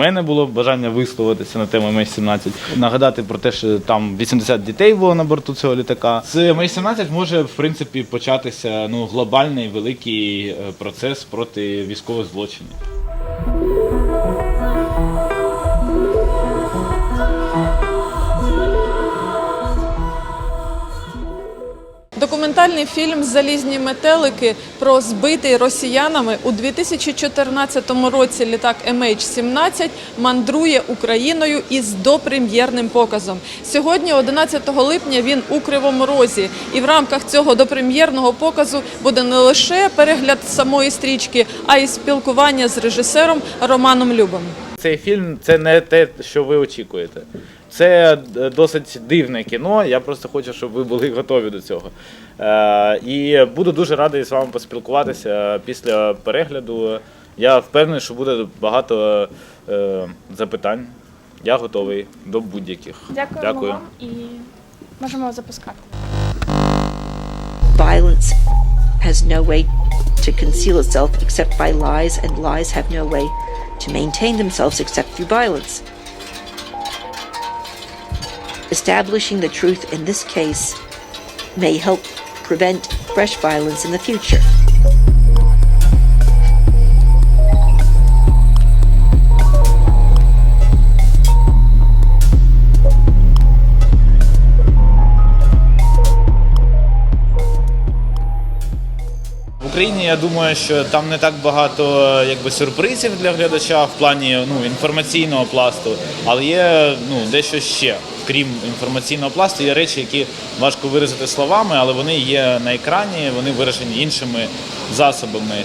мене було бажання висловитися на тему МС-17. Нагадати про те, що там 80 дітей було на борту цього літака. З МС-17 може в принципі початися ну глобальний великий е, процес проти військових злочинів. Документальний фільм Залізні метелики про збитий росіянами у 2014 році літак MH17 мандрує Україною із допрем'єрним показом. Сьогодні, 11 липня, він у Кривому Розі. І в рамках цього допрем'єрного показу буде не лише перегляд самої стрічки, а й спілкування з режисером Романом Любом. Цей фільм це не те, що ви очікуєте. Це е, досить дивне кіно. Я просто хочу, щоб ви були готові до цього. Е, і буду дуже радий з вами поспілкуватися після перегляду. Я впевнений, що буде багато е, запитань. Я готовий до будь-яких. Дякуємо Дякую. вам і можемо запускати. Violence has no way to conceal itself except by lies, and lies have no way to maintain themselves except through violence. Establishing the truth in this case may help prevent fresh violence in the future. Україні я думаю, що там не так багато е, якби сюрпризів для глядача в плані ну, інформаційного пласту, але є ну, дещо ще. Крім інформаційного пласту, є речі, які важко виразити словами, але вони є на екрані, вони виражені іншими засобами.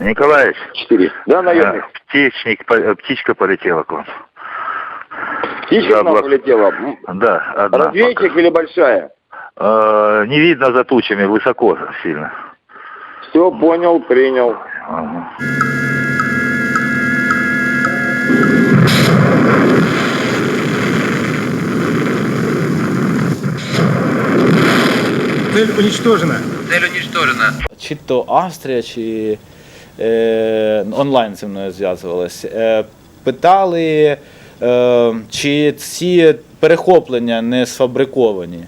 Николаевич, Четыре. Да, наемник. а, птичник, по- э, птичка полетела к вам. Птичка да, к нам благ- полетела. М, Да, одна. Разведчик или большая? пока. Э, не видно за тучами, высоко сильно. Все, понял, принял. Ага. Цель уничтожена. Чи то Австрія, чи е, онлайн зі мною зв'язувалась. Е, питали, е, чи ці перехоплення не сфабриковані.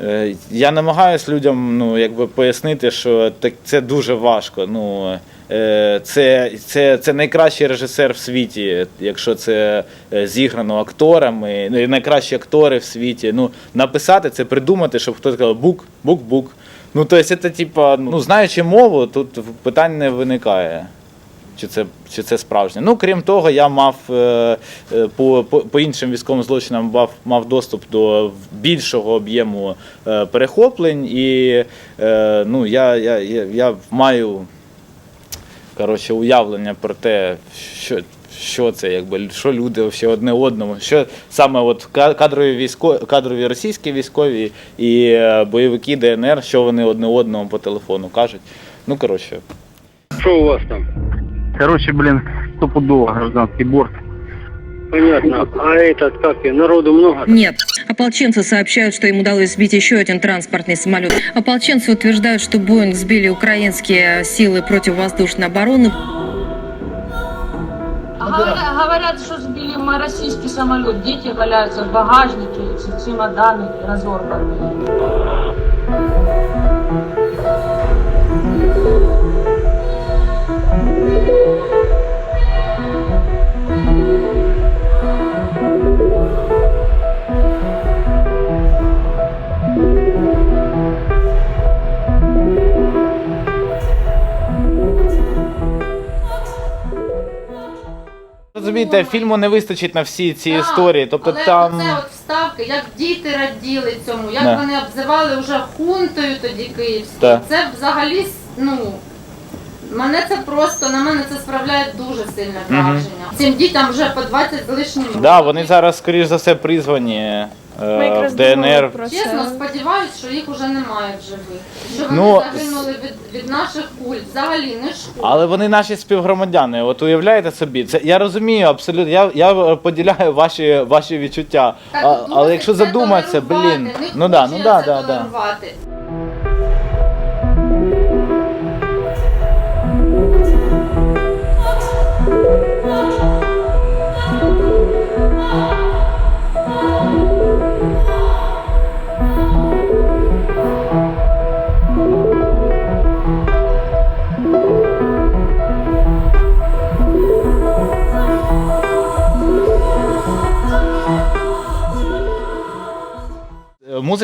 Е, Я намагаюся людям ну, якби пояснити, що так, це дуже важко. Ну, е, це, це, це найкращий режисер в світі, якщо це е, зіграно акторами, ну, найкращі актори в світі. Ну, написати це, придумати, щоб хтось сказав бук, бук, бук. Ну, тобто, це, типа, ну, знаючи мову, тут питань не виникає. Чи це, чи це справжнє? Ну, крім того, я мав е, е, по, по, іншим військовим злочинам мав, мав доступ до більшого об'єму е, перехоплень, і ну, я, я, я, я маю коротше, уявлення про те, що, що це, якби, що люди вообще одне одному, що саме от кадрові військо, кадрові російські військові і бойовики ДНР, що вони одне одному по телефону кажуть. Ну, коротше. Что у вас там? Короче, блин, стопудово гражданский борт. Понятно. А этот, как и, народу много? Нет. Ополченцы сообщают, что им удалось сбить еще один транспортный самолет. Ополченцы утверждают, что Боинг сбили украинские силы противовоздушной обороны. Говорят, говорят, что сбили мы российский самолет. Дети валяются в багажнике, чемоданы разорванные. Розумієте, фільму не вистачить на всі ці Так, історії. Тобто Але там. це от вставки, як діти раділи цьому, як Не. вони обзивали вже хунтою тоді київською. Так. Це взагалі, ну, мене це просто, на мене це справляє дуже сильне враження. Цим дітям вже по 20 з лишнім Да, років. вони зараз, скоріш за все, призвані Ми е, якраз в ДНР. про це. Чесно, сподіваюсь, що їх уже немає в живих. Що вони Ну, загинули від, від наших куль. Взагалі не шкода. Але вони наші співгромадяни. От уявляєте собі, це я розумію абсолютно. Я, я поділяю ваші, ваші відчуття. Так, А, але якщо це задуматися, толерувати, блін, не ну да, ну да, да, да. толерувати.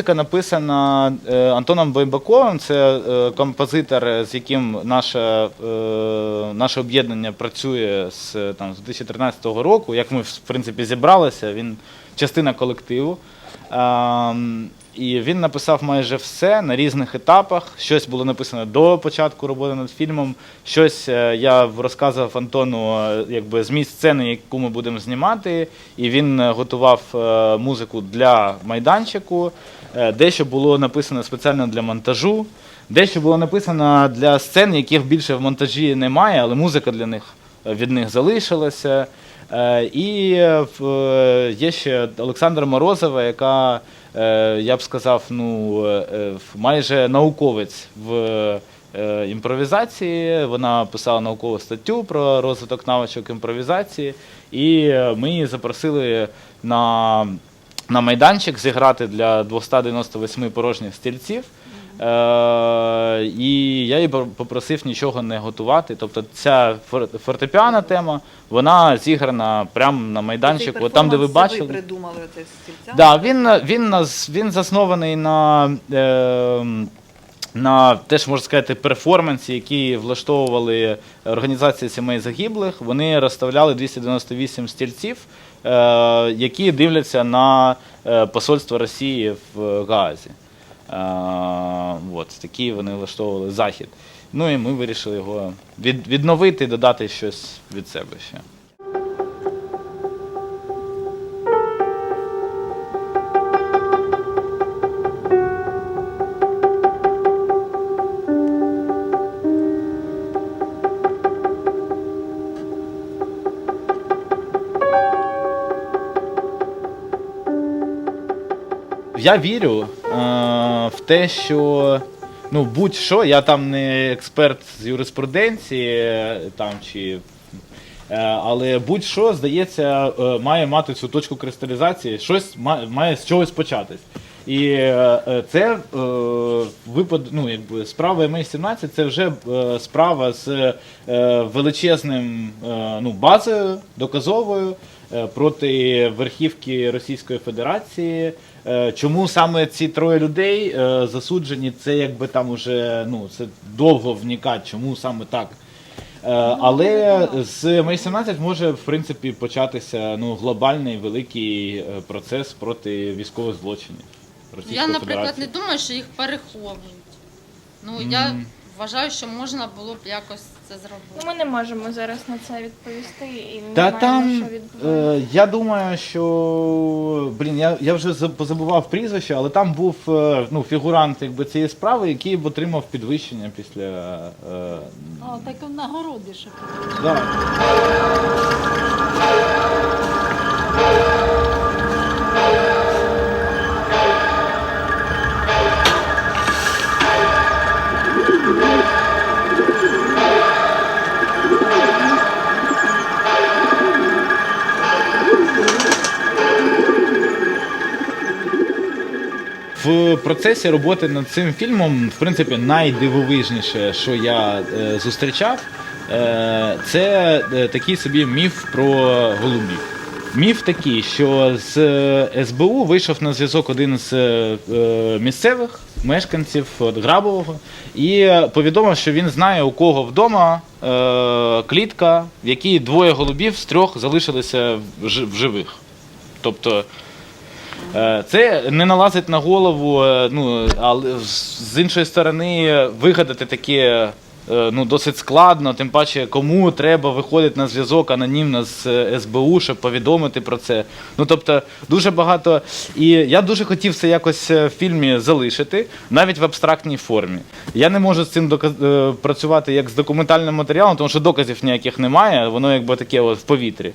Музика написана е, Антоном Байбаковим. Це е, композитор, з яким наше, е, наше об'єднання працює з, там, з 2013 року. Як ми в принципі зібралися, він частина колективу. І він написав майже все на різних етапах. Щось було написано до початку роботи над фільмом. Щось е, я розказував Антону, е, якби зміст сцени, яку ми будемо знімати. І він е, готував музику для майданчику. Дещо було написано спеціально для монтажу. Дещо було написано для сцен, яких більше в монтажі немає, але музика для них від них залишилася. І є ще Олександра Морозова, яка, я б сказав, ну, е, е, майже науковець в е, імпровізації. Вона писала наукову статтю про розвиток навичок імпровізації, і е, ми її запросили на, на майданчик зіграти для 298 порожніх стільців. Е, і я її попросив нічого не готувати. Тобто ця фор- фортепіана тема, вона зіграна прямо на майданчику, от там, де ви бачили. придумали оце стільця? Да, він, він, він заснований на, е, на теж можна сказати, перформансі, які влаштовували організації сімей загиблих. Вони розставляли 298 стільців, е, які дивляться на е, посольство Росії в Гаазі. От, такі вони влаштовували захід. Ну і ми вирішили його від, відновити, додати щось від себе ще. Я вірю в те, що ну, будь-що, я там не експерт з юриспруденції е, там, чи, е, але будь-що, здається, е, має мати цю точку кристалізації, щось ма- має з чогось початись. І е, це е, випад, ну, якби, справа MH17 це вже е, справа з величезним ну, базою доказовою проти верхівки Російської Федерації. Чому саме ці троє людей засуджені? Це якби там уже ну це довго вникати, чому саме так. Але з MH17 може в принципі початися ну глобальний великий процес проти військових злочинів. Російської Я, наприклад, Федерації. не думаю, що їх переховують. Ну, я вважаю, що можна було б якось це Ну, зробити. ми не можемо зараз на це відповісти і не Та маємо, там що відбувається. е, я думаю, що блін, я, я вже за- позабував прізвище, але там був е, ну, фігурант якби, цієї справи, який б отримав підвищення після. Е, О, так нагороди ще. да. Процесі роботи над цим фільмом, в принципі, найдивовижніше, що я е, зустрічав, е, це е, такий собі міф про голубів. Міф такий, що з е, СБУ вийшов на зв'язок один з е, місцевих мешканців от, Грабового і повідомив, що він знає, у кого вдома е, клітка, в якій двоє голубів з трьох залишилися в в живих. Тобто Це не налазить на голову, е, ну, але з іншої сторони, вигадати таке е, ну, досить складно, тим паче, кому треба виходити на зв'язок анонімно з е, СБУ, щоб повідомити про це. Ну, тобто, дуже багато. І я дуже хотів це якось е, в фільмі залишити, навіть в абстрактній формі. Я не можу з цим дока- е, працювати як з документальним матеріалом, тому що доказів ніяких немає, воно якби таке от в повітрі.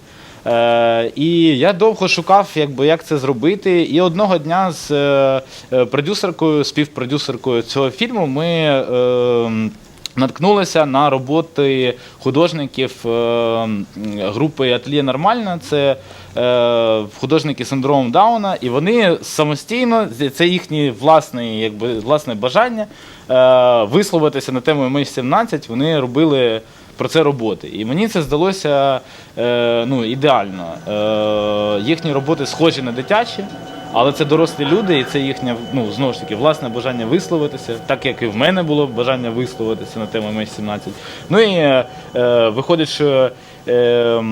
Е, і я довго шукав, якби, як це зробити. І одного дня з е, е, продюсеркою, співпродюсеркою цього фільму ми е, наткнулися на роботи художників е, групи Ательє Нормальна. Це художники з синдромом Дауна, і вони самостійно, це їхнє власне, якби, власне бажання висловитися на тему MH17, вони робили про це роботи. І мені це здалося е, ну, ідеально. Е, їхні роботи схожі на дитячі. Але це дорослі люди, і це їхнє ну знову ж таки власне бажання висловитися, так як і в мене було бажання висловитися на тему MH17. Ну і е, е, виходить, що е,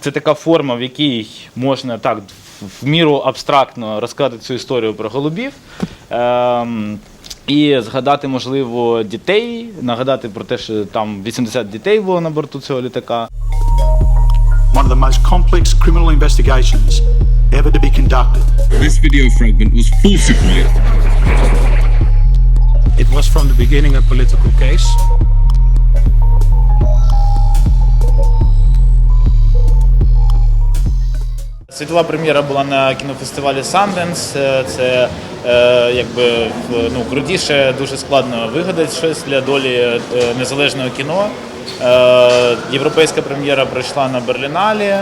це така форма, в якій можна так в- міру абстрактно розказати цю історію про голубів. Ем, і згадати, можливо, дітей, нагадати про те, що там 80 дітей було на борту цього літака. one of the most complex criminal investigations ever to be conducted. This video fragment was falsified. It was from the beginning a political case. Світова прем'єра була на кінофестивалі Sundance. Е, Це е, якби в- ну, крутіше, дуже складно вигадати щось для долі е, незалежного кіно. Е, Європейська прем'єра пройшла на Берліналі.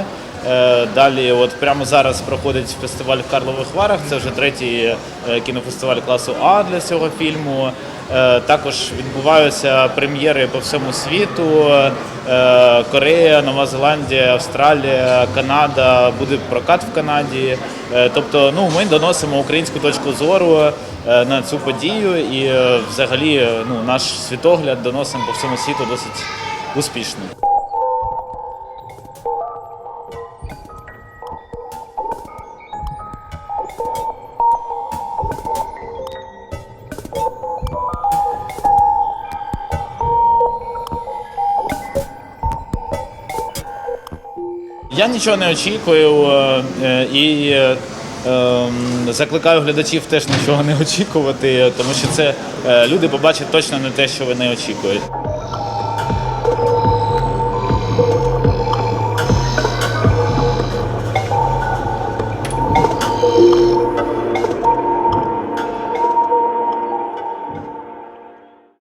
Е, Далі, от прямо зараз проходить фестиваль в Карлових Варах. Це вже третій е, кінофестиваль класу А для цього фільму. Е, Також відбуваються прем'єри по всьому світу. Е, Корея, Нова Зеландія, Австралія, Канада, буде прокат в Канаді. Е, Тобто, ну ми доносимо українську точку зору на цю подію, і взагалі ну, наш світогляд доносимо по всьому світу досить успішно. Я нічого не очікую е, е, і е, ем, закликаю глядачів теж нічого не очікувати, тому що це люди побачать точно не те, що вони очікують.